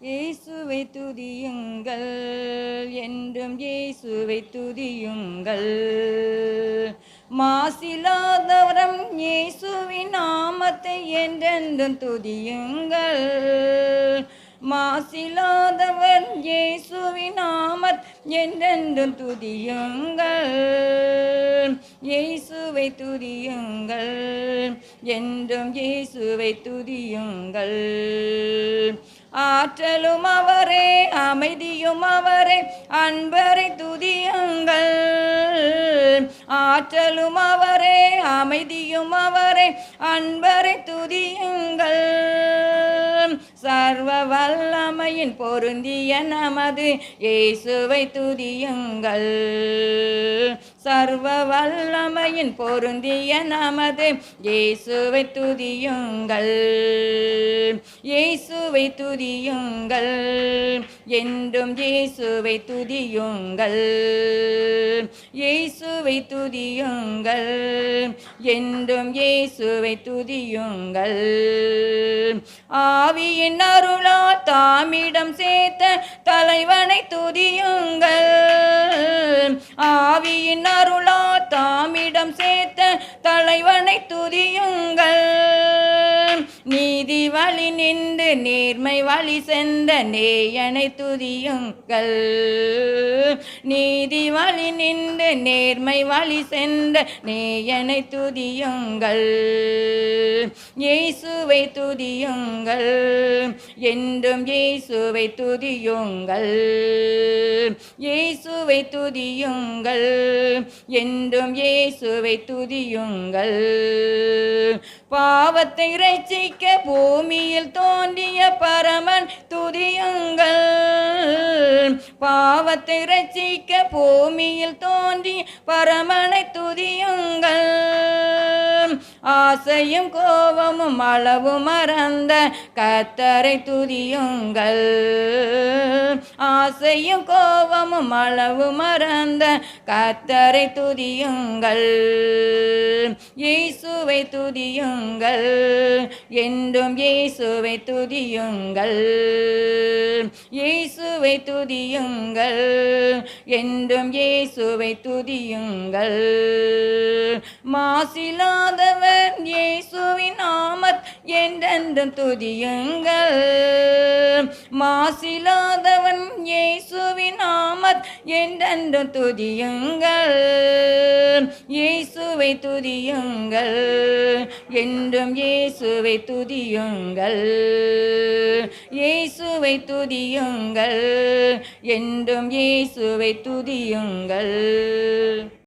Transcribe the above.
இயேசுவை துதியுங்கள் என்றும் இயேசுவை துதியுங்கள். மாசிலாதவரம் இயேசுவின் நாமத்தை என்றென்றும் துதியுங்கள். மாசிலாதவர் இயேசுவின் நாமத் என்றென்றும் துதியுங்கள். இயேசுவை துதியுங்கள் என்றும் இயேசுவை துதியுங்கள். ஆற்றலும் அவரே அமைதியும் அவரே அன்பரை துதியுங்கள். ஆற்றலும் அவரே அமைதியும் அவரே அன்பரை துதியுங்கள். சர்வ வல்லமையின் பொருந்திய நமது இயேசுவை துதியுங்கள். சர்வ வல்லமையின் பொருந்திய நமது இயேசுவை துதியுங்கள். இயேசுவை துதியுங்கள். என்றும் இயேசுவை துதியுங்கள். இயேசுவை துதியுங்கள். என்றும் இயேசுவை துதியுங்கள். ஆவியின் அருளா தாமிடம் சேர்த்த தலைவனை துதியுங்கள். ஆவியின் அருளா தாமிடம் சேர்த்த தலைவனை துதியுங்கள். நீதி வழி நின்று நேர்மை வழி சென்ற நேயனை துதியுங்கள். நீதி வழி நின்று நேர்மை வழி சென்ற நேயனை துதியுங்கள். இயேசுவை துதியுங்கள். என்றும் இயேசுவை துதியுங்கள். இயேசுவை துதியுங்கள். என்றும் இயேசுவை துதியுங்கள். பாவத்தை இறைச்சிக்க பூமியில் தோன்றிய பரமன் துதியுங்கள். பாவத்தை இறைச்சிக்க பூமியில் தோன்றி பரமனை துதியுங்கள். ஆசையும் கோபமும் அளவு மறந்த கத்தரை துதியுங்கள். ஆசையும் கோபமும் அளவு மறந்த கத்தரை துதியுங்கள். இயேசுவை துதியுங்கள். என்றும் இயேசுவை துதியுங்கள். இயேசுவை துதியுங்கள். என்றும் இயேசுவை துதியுங்கள். மாசிலாதவர் இயேசுவின் நாமத் என்றென்றும் துதியுங்கள். மாசிலாதவன் இயேசுவின் நாமத் என்றென்றும் துதியுங்கள். இயேசுவை துதியுங்கள் என்றும் இயேசுவை துதியுங்கள். இயேசுவை துதியுங்கள் என்றும் இயேசுவை துதியுங்கள்.